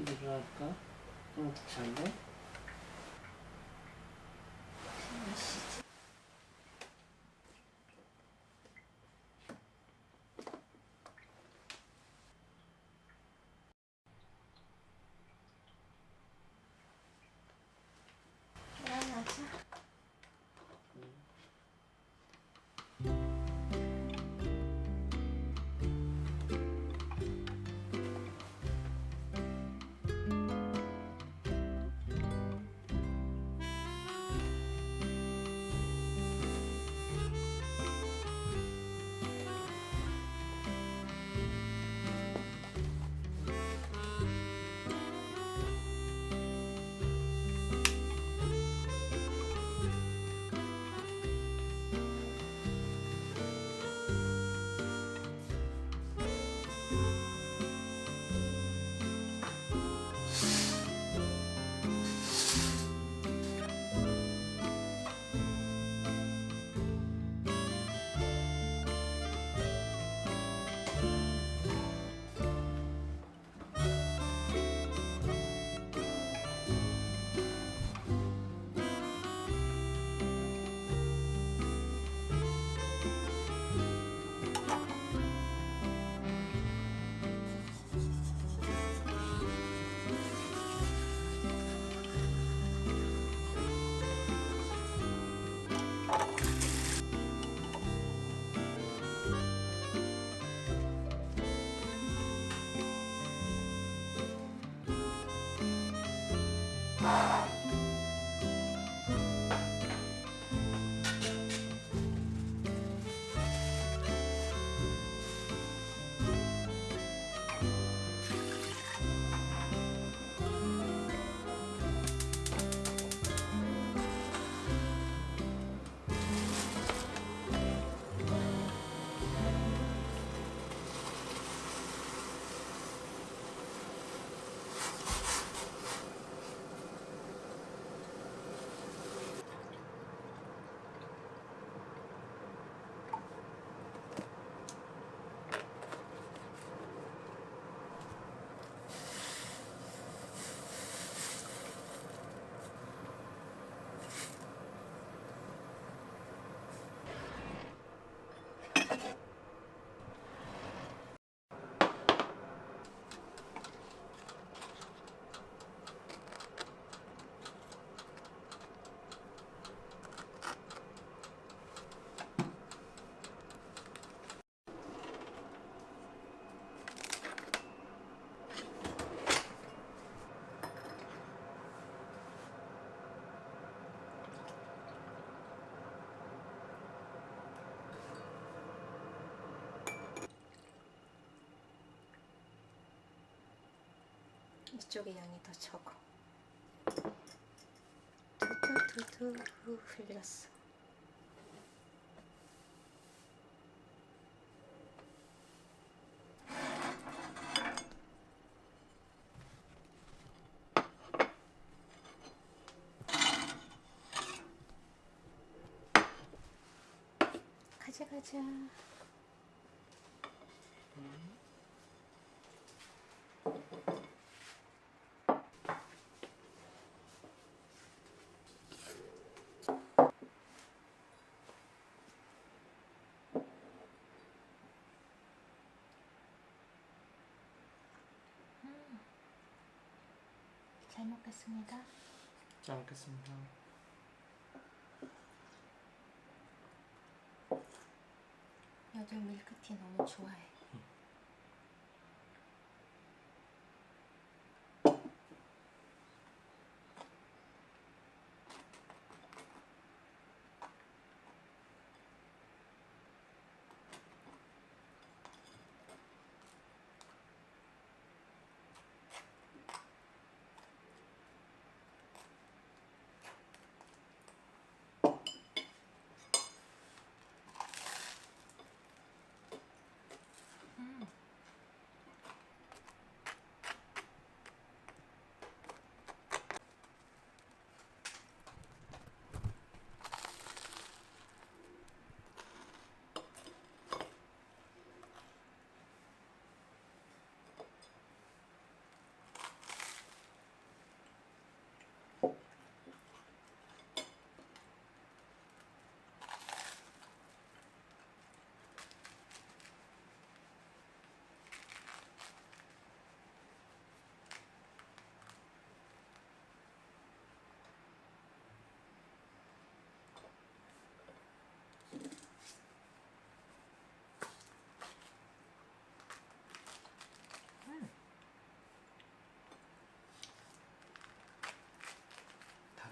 이리로 할까? 응, 잘돼? 일어나 이쪽에 양이 더 적어. 두두두두 흘렸어. 가자 가자. 잘 먹겠습니다. 잘 먹겠습니다. 요즘 밀크티 너무 좋아해.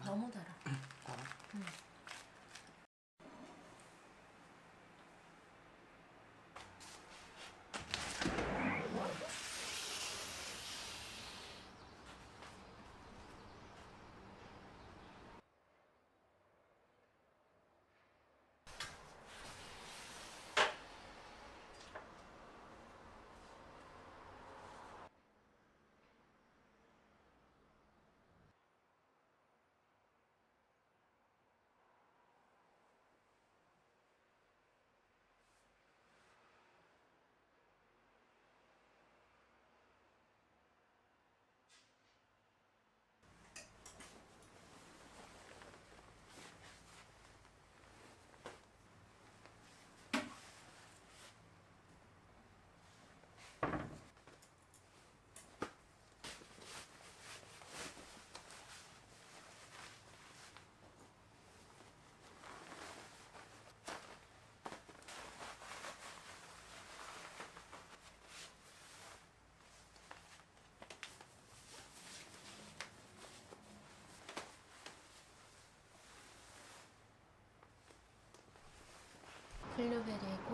너무 달아. 아, 응.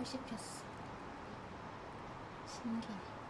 폈어. 신기해.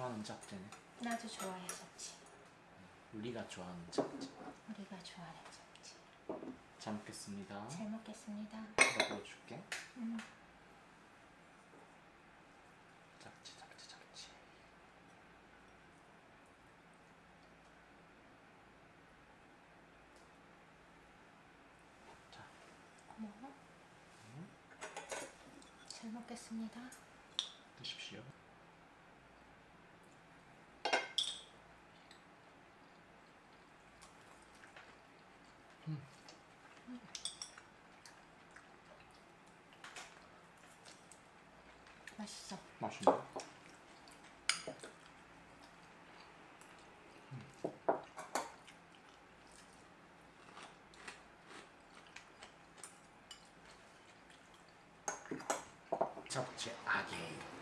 좋아하는 잡채네. 나도 좋아했었지. 우리가 좋아하는 잡채. 우리가 좋아했었지. 잘 먹겠습니다. 잘 먹겠습니다. 먹어줄게. 음. 잡채, 잡채, 잡채. 자, 고마워. 잘 먹겠습니다. 드십시오. 맛있어. 맛있네. 잡채 아게.